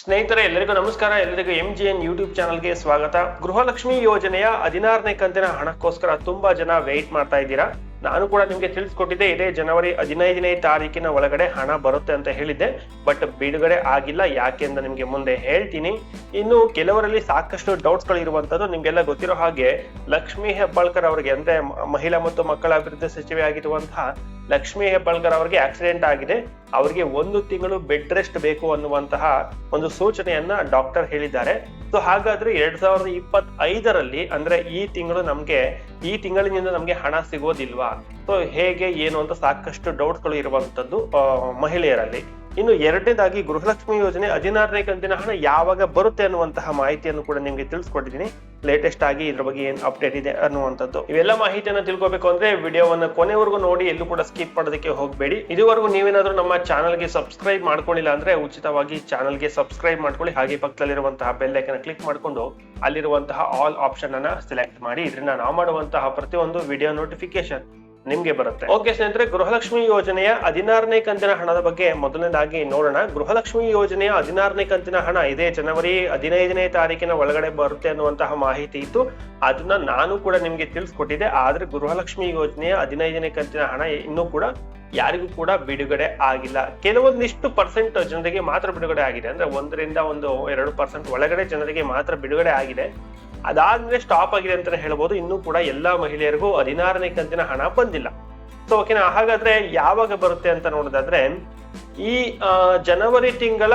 ಸ್ನೇಹಿತರೆ, ಎಲ್ಲರಿಗೂ ನಮಸ್ಕಾರ. ಎಲ್ಲರಿಗೂ ಎಂ ಜಿ ಎನ್ ಯೂಟ್ಯೂಬ್ ಚಾನಲ್ಗೆ ಸ್ವಾಗತ. ಗೃಹಲಕ್ಷ್ಮಿ ಯೋಜನೆಯ ಹದಿನಾರನೇ ಕಂತಿನ ಹಣಕ್ಕೋಸ್ಕರ ತುಂಬಾ ಜನ ವೆಯ್ಟ್ ಮಾಡ್ತಾ ಇದ್ದೀರಾ? ನಾನು ಕೂಡ ನಿಮಗೆ ತಿಳಿಸ್ಕೊಟ್ಟಿದ್ದೆ, ಇದೇ ಜನವರಿ ಹದಿನೈದನೇ ತಾರೀಕಿನ ಒಳಗಡೆ ಹಣ ಬರುತ್ತೆ ಅಂತ ಹೇಳಿದ್ದೆ, ಬಟ್ ಬಿಡುಗಡೆ ಆಗಿಲ್ಲ, ಯಾಕೆ ಅಂತ ನಿಮ್ಗೆ ಮುಂದೆ ಹೇಳ್ತೀನಿ. ಇನ್ನು ಕೆಲವರಲ್ಲಿ ಸಾಕಷ್ಟು ಡೌಟ್ಸ್ಗಳು ಇರುವಂತದ್ದು ನಿಮ್ಗೆಲ್ಲ ಗೊತ್ತಿರೋ ಹಾಗೆ, ಲಕ್ಷ್ಮಿ ಹೆಬ್ಬಾಳ್ಕರ್ ಅವರಿಗೆ ಅಂದ್ರೆ ಮಹಿಳಾ ಮತ್ತು ಮಕ್ಕಳ ಅಭಿವೃದ್ಧಿ ಸಚಿವೆ ಆಗಿರುವಂತಹ ಲಕ್ಷ್ಮಿ ಹೆಬ್ಬಾಳ್ಕರ್ ಅವರಿಗೆ ಆಕ್ಸಿಡೆಂಟ್ ಆಗಿದೆ. ಅವರಿಗೆ ಒಂದು ತಿಂಗಳು ಬೆಡ್ ರೆಸ್ಟ್ ಬೇಕು ಅನ್ನುವಂತಹ ಒಂದು ಸೂಚನೆಯನ್ನ ಡಾಕ್ಟರ್ ಹೇಳಿದ್ದಾರೆ. ಸೊ ಹಾಗಾದ್ರೆ ಎರಡ್ ಸಾವಿರದ ಇಪ್ಪತ್ತೈದರಲ್ಲಿ, ಅಂದ್ರೆ ಈ ತಿಂಗಳು ನಮ್ಗೆ, ಈ ತಿಂಗಳಿನಿಂದ ನಮ್ಗೆ ಹಣ ಸಿಗೋದಿಲ್ವಾ? ಸೊ, ಹೇಗೆ, ಏನು ಅಂತ ಸಾಕಷ್ಟು ಡೌಟ್ಗಳು ಗಳು ಇರುವಂತದ್ದು ಮಹಿಳೆಯರಲ್ಲಿ. ಇನ್ನು ಎರಡನೇದಾಗಿ ಗೃಹಲಕ್ಷ್ಮಿ ಯೋಜನೆ ಹದಿನಾರನೇ ಕಂತಿನ ಹಣ ಯಾವಾಗ ಬರುತ್ತೆ ಅನ್ನುವಂತಹ ಮಾಹಿತಿಯನ್ನು ಕೂಡ ನಿಮಗೆ ತಿಳಿಸ್ಕೊಟ್ಟಿದ್ದೀನಿ. ಲೇಟೆಸ್ಟ್ ಆಗಿ ಇದ್ರ ಬಗ್ಗೆ ಏನ್ ಅಪ್ಡೇಟ್ ಇದೆ ಅನ್ನುವಂಥದ್ದು. ಇವೆಲ್ಲ ಮಾಹಿತಿಯನ್ನು ತಿಳ್ಕೊಬೇಕು ಅಂದ್ರೆ ವಿಡಿಯೋವನ್ನ ಕೊನೆವರೆಗೂ ನೋಡಿ, ಎಲ್ಲೂ ಕೂಡ ಸ್ಕಿಪ್ ಮಾಡೋದಕ್ಕೆ ಹೋಗಬೇಡಿ. ಇದುವರೆಗೂ ನೀವೇನಾದ್ರೂ ನಮ್ಮ ಚಾನಲ್ಗೆ ಸಬ್ಸ್ಕ್ರೈಬ್ ಮಾಡ್ಕೊಂಡಿಲ್ಲ ಅಂದ್ರೆ ಉಚಿತವಾಗಿ ಚಾನಲ್ಗೆ ಸಬ್ಸ್ಕ್ರೈಬ್ ಮಾಡ್ಕೊಳ್ಳಿ. ಹಾಗೆ ಪಕ್ಕದಲ್ಲಿರುವಂತಹ ಬೆಲ್ ಐಕನ್ ಕ್ಲಿಕ್ ಮಾಡ್ಕೊಂಡು ಅಲ್ಲಿರುವಂತಹ ಆಲ್ ಆಪ್ಷನ್ ಅನ್ನ ಸೆಲೆಕ್ಟ್ ಮಾಡಿ. ಇದರಿಂದ ನಾವು ಮಾಡುವಂತಹ ಪ್ರತಿಯೊಂದು ವಿಡಿಯೋ ನೋಟಿಫಿಕೇಶನ್ ನಿಮ್ಗೆ ಬರುತ್ತೆ. ಓಕೆ ಸ್ನೇಹಿತರೆ, ಗೃಹಲಕ್ಷ್ಮಿ ಯೋಜನೆಯ ಹದಿನಾರನೇ ಕಂತಿನ ಹಣದ ಬಗ್ಗೆ ಮೊದಲನೇದಾಗಿ ನೋಡೋಣ. ಗೃಹಲಕ್ಷ್ಮಿ ಯೋಜನೆಯ ಹದಿನಾರನೇ ಕಂತಿನ ಹಣ ಇದೇ ಜನವರಿ ಹದಿನೈದನೇ ತಾರೀಕಿನ ಒಳಗಡೆ ಬರುತ್ತೆ ಅನ್ನುವಂತಹ ಮಾಹಿತಿ ಇತ್ತು. ಅದನ್ನ ನಾನು ಕೂಡ ನಿಮ್ಗೆ ತಿಳಿಸ್ಕೊಟ್ಟಿದ್ದೆ. ಆದ್ರೆ ಗೃಹಲಕ್ಷ್ಮಿ ಯೋಜನೆಯ ಹದಿನೈದನೇ ಕಂತಿನ ಹಣ ಇನ್ನೂ ಕೂಡ ಯಾರಿಗೂ ಕೂಡ ಬಿಡುಗಡೆ ಆಗಿಲ್ಲ. ಕೆಲವೊಂದಿಷ್ಟು ಪರ್ಸೆಂಟ್ ಜನರಿಗೆ ಮಾತ್ರ ಬಿಡುಗಡೆ ಆಗಿದೆ. ಅಂದ್ರೆ ಒಂದರಿಂದ ಒಂದು ಎರಡು ಪರ್ಸೆಂಟ್ ಒಳಗಡೆ ಜನರಿಗೆ ಮಾತ್ರ ಬಿಡುಗಡೆ ಆಗಿದೆ. ಅದಾದ್ಮೇಲೆ ಸ್ಟಾಪ್ ಆಗಿದೆ ಅಂತ ಹೇಳ್ಬೋದು. ಇನ್ನೂ ಕೂಡ ಎಲ್ಲಾ ಮಹಿಳೆಯರಿಗೂ ಹದಿನಾರನೇ ಕಂತಿನ ಹಣ ಬಂದಿಲ್ಲ. ಸೊ ಓಕೆನಾ? ಹಾಗಾದ್ರೆ ಯಾವಾಗ ಬರುತ್ತೆ ಅಂತ ನೋಡೋದಾದ್ರೆ, ಈ ಜನವರಿ ತಿಂಗಳ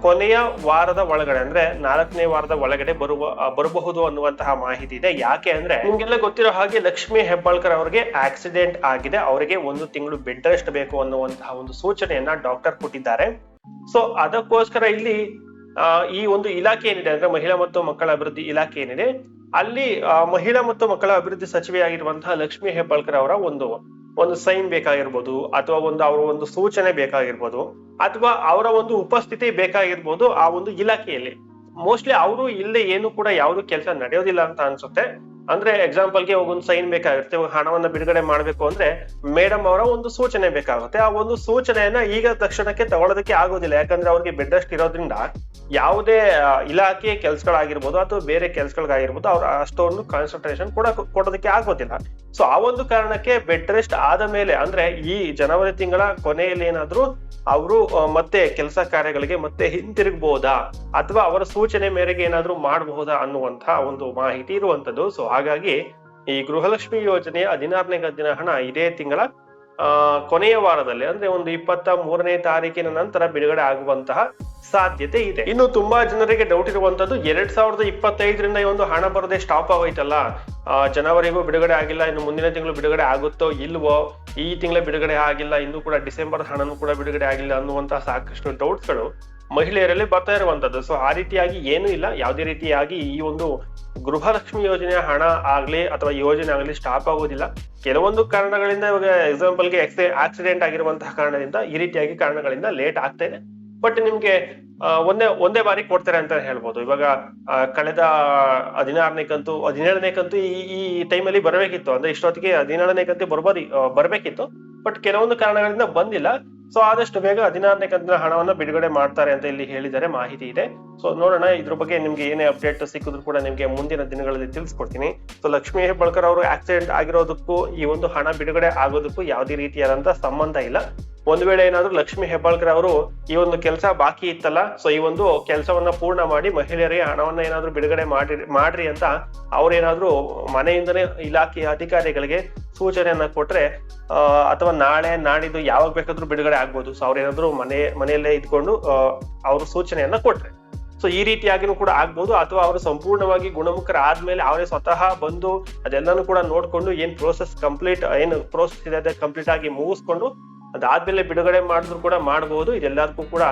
ಕೊನೆಯ ವಾರದ ಒಳಗಡೆ, ಅಂದ್ರೆ ನಾಲ್ಕನೇ ವಾರದ ಒಳಗಡೆ ಬರುವ ಬರಬಹುದು ಅನ್ನುವಂತಹ ಮಾಹಿತಿ ಇದೆ. ಯಾಕೆ ಅಂದ್ರೆ, ನಿಮ್ಗೆಲ್ಲ ಗೊತ್ತಿರೋ ಹಾಗೆ ಲಕ್ಷ್ಮಿ ಹೆಬ್ಬಾಳ್ಕರ್ ಅವರಿಗೆ ಆಕ್ಸಿಡೆಂಟ್ ಆಗಿದೆ. ಅವರಿಗೆ ಒಂದು ತಿಂಗಳು ಬೆಡ್ ರೆಸ್ಟ್ ಬೇಕು ಅನ್ನುವಂತಹ ಒಂದು ಸೂಚನೆಯನ್ನ ಡಾಕ್ಟರ್ ಕೊಟ್ಟಿದ್ದಾರೆ. ಸೊ ಅದಕ್ಕೋಸ್ಕರ ಇಲ್ಲಿ ಈ ಒಂದು ಇಲಾಖೆ ಏನಿದೆ ಅಂದ್ರೆ ಮಹಿಳಾ ಮತ್ತು ಮಕ್ಕಳ ಅಭಿವೃದ್ಧಿ ಇಲಾಖೆ ಏನಿದೆ, ಅಲ್ಲಿ ಮಹಿಳಾ ಮತ್ತು ಮಕ್ಕಳ ಅಭಿವೃದ್ಧಿ ಸಚಿವೆಯಾಗಿರುವಂತಹ ಲಕ್ಷ್ಮಿ ಹೆಬ್ಬಾಳ್ಕರ್ ಅವರ ಒಂದು ಒಂದು ಸೈನ್ ಬೇಕಾಗಿರ್ಬೋದು, ಅಥವಾ ಒಂದು ಅವರ ಒಂದು ಸೂಚನೆ ಬೇಕಾಗಿರ್ಬೋದು, ಅಥವಾ ಅವರ ಒಂದು ಉಪಸ್ಥಿತಿ ಬೇಕಾಗಿರ್ಬೋದು ಆ ಒಂದು ಇಲಾಖೆಯಲ್ಲಿ. ಮೋಸ್ಟ್ಲಿ ಅವರು ಇಲ್ಲಿ ಏನು ಕೂಡ ಯಾವುದು ಕೆಲಸ ನಡೆಯೋದಿಲ್ಲ ಅಂತ ಅನ್ಸುತ್ತೆ. ಅಂದ್ರೆ ಎಕ್ಸಾಂಪಲ್ಗೆ ಒಂದು ಸೈನ್ ಬೇಕಾಗುತ್ತೆ ಹಣವನ್ನ ಬಿಡುಗಡೆ ಮಾಡಬೇಕು ಅಂದ್ರೆ ಮೇಡಮ್ ಅವರ ಒಂದು ಸೂಚನೆ ಬೇಕಾಗುತ್ತೆ. ಆ ಒಂದು ಸೂಚನೆಯನ್ನ ಈಗ ತಕ್ಷಣಕ್ಕೆ ತಗೊಳ್ಳೋದಕ್ಕೆ ಆಗೋದಿಲ್ಲ. ಯಾಕಂದ್ರೆ ಅವ್ರಿಗೆ ಬೆಡ್ ರೆಸ್ಟ್ ಇರೋದ್ರಿಂದ ಯಾವುದೇ ಇಲಾಖೆ ಕೆಲ್ಸಗಳಾಗಿರ್ಬೋದು ಅಥವಾ ಬೇರೆ ಕೆಲ್ಸಗಳಿಗಾಗಿರ್ಬೋದು ಅವ್ರ ಅಷ್ಟೊಂದು ಕಾನ್ಸಂಟ್ರೇಷನ್ ಕೂಡ ಕೊಡೋದಕ್ಕೆ ಆಗೋದಿಲ್ಲ. ಸೊ ಆ ಒಂದು ಕಾರಣಕ್ಕೆ ಬೆಡ್ ರೆಸ್ಟ್ ಆದ ಮೇಲೆ ಅಂದ್ರೆ ಈ ಜನವರಿ ತಿಂಗಳ ಕೊನೆಯಲ್ಲಿ ಏನಾದ್ರೂ ಅವರು ಮತ್ತೆ ಕೆಲಸ ಕಾರ್ಯಗಳಿಗೆ ಮತ್ತೆ ಹಿಂತಿರುಗಬಹುದಾ ಅಥವಾ ಅವರ ಸೂಚನೆ ಮೇರೆಗೆ ಏನಾದ್ರೂ ಮಾಡಬಹುದಾ ಅನ್ನುವಂತಹ ಒಂದು ಮಾಹಿತಿ ಇರುವಂತದ್ದು ಸೊ ಹಾಗಾಗಿ ಈ ಗೃಹಲಕ್ಷ್ಮಿ ಯೋಜನೆಯ ಹದಿನಾರನೇ ಕಂತಿನ ಹಣ ಇದೇ ತಿಂಗಳ ಕೊನೆಯ ವಾರದಲ್ಲಿ, ಅಂದ್ರೆ ಒಂದು ಇಪ್ಪತ್ತ ಮೂರನೇ ತಾರೀಕಿನ ನಂತರ ಬಿಡುಗಡೆ ಆಗುವಂತಹ ಸಾಧ್ಯತೆ ಇದೆ. ಇನ್ನು ತುಂಬಾ ಜನರಿಗೆ ಡೌಟ್ ಇರುವಂತದ್ದು ಎರಡ್ ಸಾವಿರದ ಇಪ್ಪತ್ತೈದರಿಂದ ಈ ಒಂದು ಹಣ ಬರದೆ ಸ್ಟಾಪ್ ಆಗೋಯ್ತಲ್ಲ? ಜನವರಿಗೂ ಬಿಡುಗಡೆ ಆಗಿಲ್ಲ, ಇನ್ನು ಮುಂದಿನ ತಿಂಗಳು ಬಿಡುಗಡೆ ಆಗುತ್ತೋ ಇಲ್ವೋ? ಈ ತಿಂಗಳ ಬಿಡುಗಡೆ ಆಗಿಲ್ಲ, ಇನ್ನು ಕೂಡ ಡಿಸೆಂಬರ್ ಹಣನೂ ಕೂಡ ಬಿಡುಗಡೆ ಆಗಿಲ್ಲ ಅನ್ನುವಂತಹ ಸಾಕಷ್ಟು ಡೌಟ್ಸ್ಗಳು ಮಹಿಳೆಯರಲ್ಲಿ ಬರ್ತಾ ಇರುವಂತದ್ದು. ಸೊ ಆ ರೀತಿಯಾಗಿ ಏನೂ ಇಲ್ಲ. ಯಾವುದೇ ರೀತಿಯಾಗಿ ಈ ಒಂದು ಗೃಹಲಕ್ಷ್ಮಿ ಯೋಜನೆಯ ಹಣ ಆಗ್ಲಿ ಅಥವಾ ಯೋಜನೆ ಆಗಲಿ ಸ್ಟಾಪ್ ಆಗೋದಿಲ್ಲ. ಕೆಲವೊಂದು ಕಾರಣಗಳಿಂದ ಇವಾಗ ಎಕ್ಸಾಂಪಲ್ಗೆ ಆಕ್ಸಿಡೆಂಟ್ ಆಗಿರುವಂತಹ ಕಾರಣದಿಂದ ಈ ರೀತಿಯಾಗಿ ಕಾರಣಗಳಿಂದ ಲೇಟ್ ಆಗ್ತಾ ಇದೆ. ಬಟ್ ನಿಮ್ಗೆ ಒಂದೇ ಒಂದೇ ಬಾರಿ ಕೊಡ್ತಾರೆ ಅಂತ ಹೇಳ್ಬೋದು. ಇವಾಗ ಕಳೆದ ಹದಿನಾರನೇ ಕಂತು, ಹದಿನೇಳನೇ ಕಂತು ಈ ಈ ಟೈಮಲ್ಲಿ ಬರಬೇಕಿತ್ತು. ಅಂದ್ರೆ ಇಷ್ಟೊತ್ತಿಗೆ ಹದಿನೇಳನೇ ಕಂತು ಬರ್ಬೋದು ಬರ್ಬೇಕಿತ್ತು. ಬಟ್ ಕೆಲವೊಂದು ಕಾರಣಗಳಿಂದ ಬಂದಿಲ್ಲ. ಸೊ ಆದಷ್ಟು ಬೇಗ ಹದಿನಾರನೇ ಕಂತಿನ ಹಣವನ್ನ ಬಿಡುಗಡೆ ಮಾಡ್ತಾರೆ ಅಂತ ಇಲ್ಲಿ ಹೇಳಿದರೆ ಮಾಹಿತಿ ಇದೆ. ಸೊ ನೋಡೋಣ, ಇದ್ರ ಬಗ್ಗೆ ನಿಮ್ಗೆ ಏನೇ ಅಪ್ಡೇಟ್ ಸಿಕ್ಕಿದ್ರು ಕೂಡ ನಿಮ್ಗೆ ಮುಂದಿನ ದಿನಗಳಲ್ಲಿ ತಿಳಿಸ್ಕೊಡ್ತೀನಿ. ಸೊ ಲಕ್ಷ್ಮೀ ಹೆಬ್ಬಾಳ್ಕರ್ ಅವರು ಆಕ್ಸಿಡೆಂಟ್ ಆಗಿರೋದಕ್ಕೂ, ಈ ಒಂದು ಹಣ ಬಿಡುಗಡೆ ಆಗೋದಕ್ಕೂ ಯಾವುದೇ ರೀತಿಯಾದಂತಹ ಸಂಬಂಧ ಇಲ್ಲ. ಒಂದ್ ವೇಳೆ ಏನಾದ್ರೂ ಲಕ್ಷ್ಮಿ ಹೆಬ್ಬಾಳ್ಕರ್ ಅವರು ಈ ಒಂದು ಕೆಲಸ ಬಾಕಿ ಇತ್ತಲ್ಲ ಸೊ ಈ ಒಂದು ಕೆಲಸವನ್ನ ಪೂರ್ಣ ಮಾಡಿ ಮಹಿಳೆಯರಿಗೆ ಹಣವನ್ನ ಏನಾದ್ರೂ ಬಿಡುಗಡೆ ಮಾಡಿ, ಮಾಡ್ರಿ ಅಂತ ಅವ್ರೇನಾದ್ರೂ ಮನೆಯಿಂದನೇ ಇಲಾಖೆಯ ಅಧಿಕಾರಿಗಳಿಗೆ ಸೂಚನೆಯನ್ನ ಕೊಟ್ರೆ ಅಥವಾ ನಾಳೆ ನಾಡಿದ್ದು ಯಾವಾಗ ಬೇಕಾದ್ರೂ ಬಿಡುಗಡೆ ಆಗ್ಬೋದು. ಸೊ ಅವ್ರೇನಾದ್ರೂ ಮನೆ, ಮನೆಯಲ್ಲೇ ಇದ್ಕೊಂಡು ಅವ್ರ ಸೂಚನೆಯನ್ನ ಕೊಟ್ರೆ. ಸೊ ಈ ರೀತಿಯಾಗಿನೂ ಕೂಡ ಆಗ್ಬೋದು. ಅಥವಾ ಅವರು ಸಂಪೂರ್ಣವಾಗಿ ಗುಣಮುಖರ ಆದ್ಮೇಲೆ ಅವರೇ ಸ್ವತಃ ಬಂದು ಅದೆಲ್ಲನೂ ಕೂಡ ನೋಡ್ಕೊಂಡು ಏನ್ ಪ್ರೋಸೆಸ್ ಕಂಪ್ಲೀಟ್ ಏನು ಪ್ರೋಸೆಸ್ ಇದೆ ಕಂಪ್ಲೀಟ್ ಆಗಿ ಮುಗಿಸ್ಕೊಂಡು ಅದಾದ್ಮೇಲೆ ಬಿಡುಗಡೆ ಮಾಡಿದ್ರು ಕೂಡ ಮಾಡಬಹುದು ಇದೆಲ್ಲದಕ್ಕೂ ಕೂಡ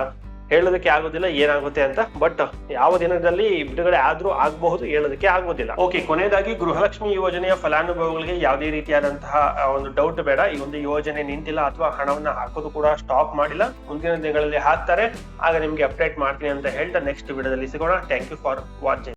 ಹೇಳೋದಕ್ಕೆ ಆಗೋದಿಲ್ಲ, ಏನಾಗುತ್ತೆ ಅಂತ. ಬಟ್ ಯಾವ ದಿನದಲ್ಲಿ ಬಿಡುಗಡೆ ಆದ್ರೂ ಆಗಬಹುದು, ಹೇಳೋದಕ್ಕೆ ಆಗೋದಿಲ್ಲ. ಓಕೆ ಕೊನೆಯದಾಗಿ ಗೃಹಲಕ್ಷ್ಮಿ ಯೋಜನೆಯ ಫಲಾನುಭವಿಗಳಿಗೆ ಯಾವುದೇ ರೀತಿಯಾದಂತಹ ಒಂದು ಡೌಟ್ ಬೇಡ. ಈ ಒಂದು ಯೋಜನೆ ನಿಂತಿಲ್ಲ ಅಥವಾ ಹಣವನ್ನ ಹಾಕೋದು ಕೂಡ ಸ್ಟಾಪ್ ಮಾಡಿಲ್ಲ. ಮುಂದಿನ ದಿನಗಳಲ್ಲಿ ಹಾಕ್ತಾರೆ. ಆಗ ನಿಮ್ಗೆ ಅಪ್ಡೇಟ್ ಮಾಡ್ತೀನಿ ಅಂತ ಹೇಳ್ತಾ ನೆಕ್ಸ್ಟ್ ವಿಡಿಯೋದಲ್ಲಿ ಸಿಗೋಣ. Thank you for watching